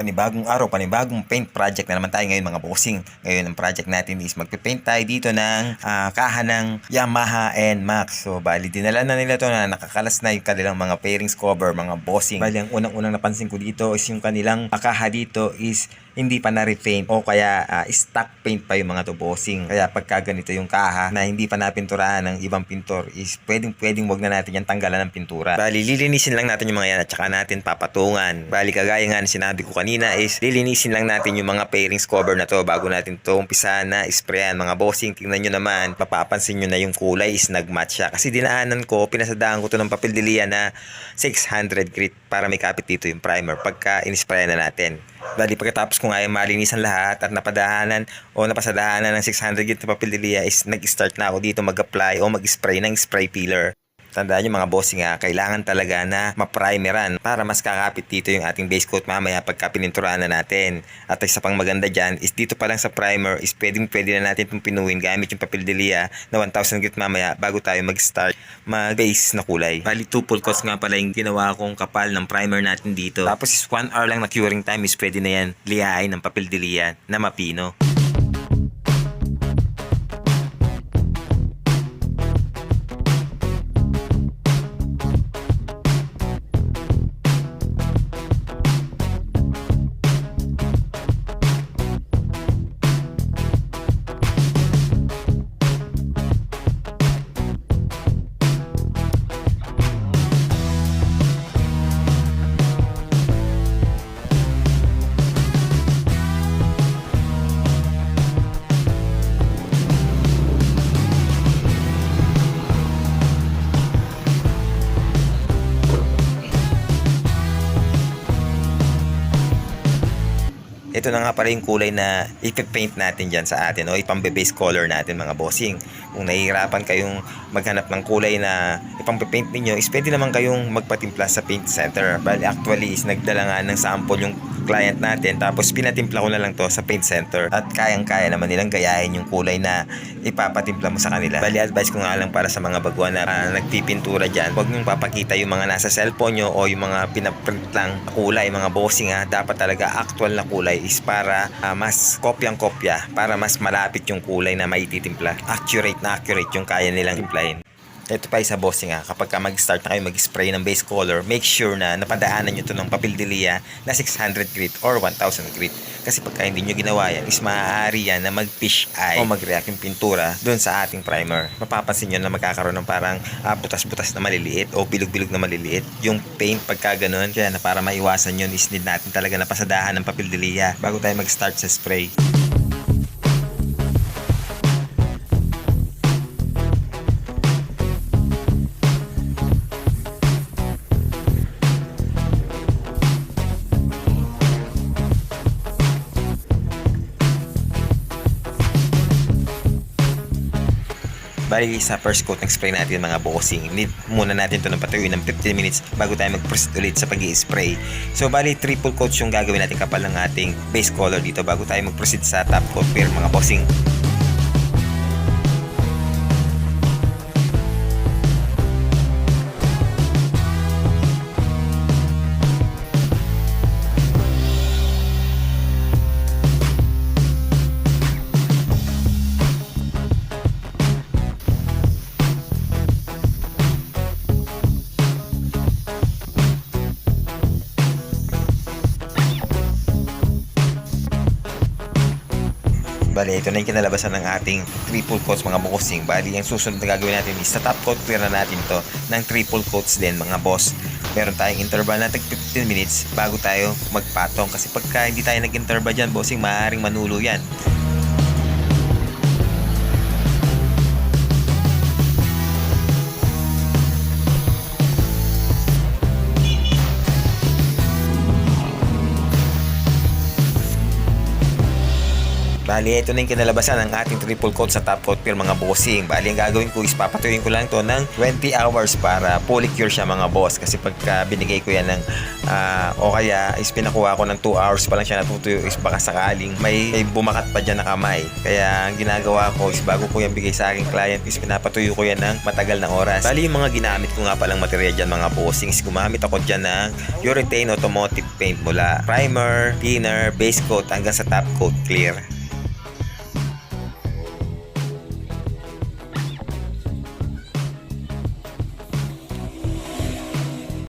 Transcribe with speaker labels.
Speaker 1: Panibagong araw, panibagong paint project na naman tayo ngayon mga bossing. Ngayon ang project natin is magpipaint tayo dito ng ah, kaha ng Yamaha NMAX. So bali dinala na nila to na nakakalas na yung kanilang mga pairings cover, mga bossing. Bali ang unang-unang napansin ko dito is yung kanilang ah, kaha dito is hindi pa na-repaint o kaya ah, stock paint pa yung mga to bossing. Kaya pagka ganito yung kaha na hindi pa napinturahan ng ibang pintor is pwedeng pwedeng wag na natin yan tanggalan ng pintura. Bali lilinisin lang natin yung mga yan at saka natin papatungan. Bali kagaya nga ng sinabi ko kanina is lilinisin lang natin yung mga pairings cover na to bago natin to umpisa na sprayan mga bossing. Tingnan nyo naman, mapapansin nyo na yung kulay is nagmatch siya. Kasi dinaanan ko, pinasadaan ko to ng papel dilia na 600 grit para may kapit dito yung primer pagka in-sprayan na natin. Bali pagkatapos ko nga ay malinisan lahat at napadahanan o napasadahanan ng 600 grit na papel dilia is nag-start na ako dito mag-apply o mag-spray ng spray peeler. Tandaan nyo mga bossing ha, kailangan talaga na ma-primeran para mas kakapit dito yung ating base coat mamaya pagka pininturahan na natin. At isa pang maganda dyan is dito pa lang sa primer is pwedeng pwede na natin itong pinuhin gamit yung papel de lia na 1000 grit mamaya bago tayo mag-start mag-base na kulay. Bali 2 full coats nga pala yung ginawa kong kapal ng primer natin dito. Tapos is 1 hour lang na curing time is pwede na yan liyain ng papel de lia na mapino. Ito na nga pala yung kulay na ipipaint natin dyan sa atin o ipambe-base color natin mga bossing. Kung nahihirapan kayong maghanap ng kulay na ipambe-paint ninyo, is pwede naman kayong magpatimpla sa paint center. Bali actually is nagdala nga ng sample yung client natin tapos pinatimpla ko na lang to sa paint center at kayang-kaya naman nilang gayahin yung kulay na ipapatimpla mo sa kanila. Bali advice ko nga lang para sa mga baguhan na ah, nagpipintura dyan, huwag niyong papakita yung mga nasa cellphone nyo o yung mga pinaprint lang kulay, mga bossing ha. Dapat talaga actual na kulay is para ah, mas kopyang-kopya, para mas malapit yung kulay na maititimpla. Accurate na accurate yung kaya nilang timplahin. Ito pa isa bossing ha, kapag ka mag-start na kayo mag-spray ng base color, make sure na napadaanan nyo to ng papel de lia na 600 grit or 1000 grit. Kasi pagka hindi nyo ginawa yan, is maaari yan na mag-fish eye o mag-react yung pintura dun sa ating primer. Mapapansin nyo na magkakaroon ng parang ah, butas-butas na maliliit o bilog-bilog na maliliit. Yung paint pagka ganun, kaya na para maiwasan yun is need natin talaga na pasadahan ng papel de lia bago tayo mag-start sa spray. Bali sa first coat ng spray natin mga bossing, need muna natin to ng patuyuin ng 15 minutes bago tayo mag-proceed ulit sa pag spray So bali triple coat yung gagawin natin kapal ng ating base color dito bago tayo mag-proceed sa top coat pair mga bossing. Bali, ito na yung kinalabasan ng ating triple coats mga bossing. Bali, ang susunod na gagawin natin is sa top coat clear na natin to ng triple coats din mga boss. Meron tayong interval na tag 15 minutes bago tayo magpatong. Kasi pagka hindi tayo nag-interval dyan, bossing, maaaring manulo yan. Bali, ito na yung kinalabasan ng ating triple coat sa top coat pair mga bossing. Bali, ang gagawin ko is papatuyuin ko lang to ng 20 hours para fully cure siya mga boss. Kasi pagka binigay ko yan ng ah, o kaya is pinakuha ko ng 2 hours pa lang siya natutuyo is baka sakaling may, may bumakat pa dyan na kamay. Kaya ang ginagawa ko is bago ko yan bigay sa aking client is pinapatuyo ko yan ng matagal na oras. Bali, yung mga ginamit ko nga palang material dyan mga bossing is gumamit ako dyan ng urethane automotive paint mula primer, thinner, base coat hanggang sa top coat clear.